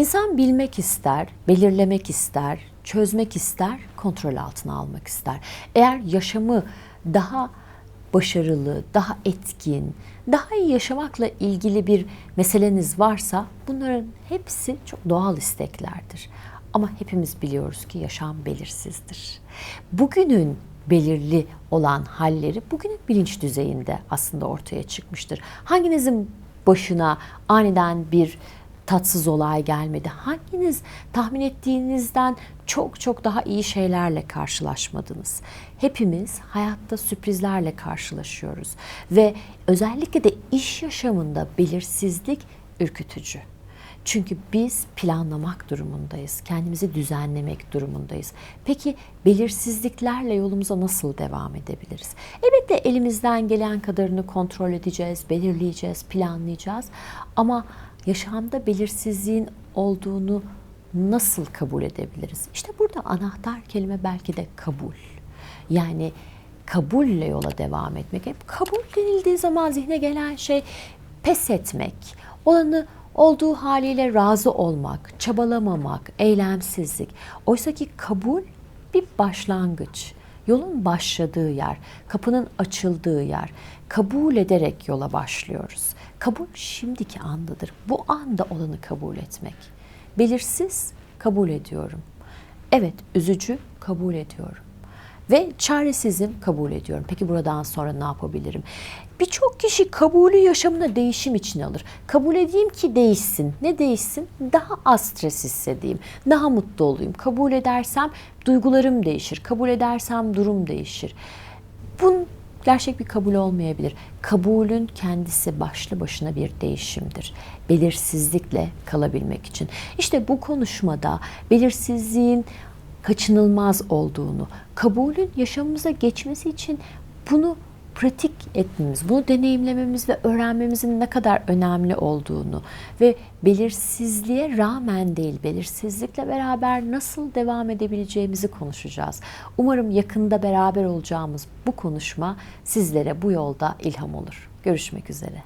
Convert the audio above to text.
İnsan bilmek ister, belirlemek ister, çözmek ister, kontrol altına almak ister. Eğer yaşamı daha başarılı, daha etkin, daha iyi yaşamakla ilgili bir meseleniz varsa bunların hepsi çok doğal isteklerdir. Ama hepimiz biliyoruz ki yaşam belirsizdir. Bugünün belirli olan halleri bugünün bilinç düzeyinde aslında ortaya çıkmıştır. Hanginizin başına aniden bir tatsız olay gelmedi? Hanginiz tahmin ettiğinizden çok çok daha iyi şeylerle karşılaşmadınız? Hepimiz hayatta sürprizlerle karşılaşıyoruz ve özellikle de iş yaşamında belirsizlik ürkütücü. Çünkü biz planlamak durumundayız. Kendimizi düzenlemek durumundayız. Peki belirsizliklerle yolumuza nasıl devam edebiliriz? Elbette elimizden gelen kadarını kontrol edeceğiz, belirleyeceğiz, planlayacağız. Ama yaşamda belirsizliğin olduğunu nasıl kabul edebiliriz? İşte burada anahtar kelime belki de kabul. Yani kabulle yola devam etmek. Hep kabul denildiği zaman zihne gelen şey pes etmek, olanı olduğu haliyle razı olmak, çabalamamak, eylemsizlik. Oysa ki kabul bir başlangıç. Yolun başladığı yer, kapının açıldığı yer. Kabul ederek yola başlıyoruz. Kabul şimdiki andadır. Bu anda olanı kabul etmek. Belirsiz kabul ediyorum. Evet, üzücü kabul ediyorum. Ve çaresizim kabul ediyorum. Peki buradan sonra ne yapabilirim? Birçok kişi kabulü yaşamına değişim için alır. Kabul edeyim ki değişsin. Ne değişsin? Daha az stres hissedeyim. Daha mutlu olayım. Kabul edersem duygularım değişir. Kabul edersem durum değişir. Bunun gerçek bir kabul olmayabilir. Kabulün kendisi başlı başına bir değişimdir. Belirsizlikle kalabilmek için. İşte bu konuşmada belirsizliğin kaçınılmaz olduğunu, kabulün yaşamımıza geçmesi için bunu pratik etmemiz, bunu deneyimlememiz ve öğrenmemizin ne kadar önemli olduğunu ve belirsizliğe rağmen değil, belirsizlikle beraber nasıl devam edebileceğimizi konuşacağız. Umarım yakında beraber olacağımız bu konuşma sizlere bu yolda ilham olur. Görüşmek üzere.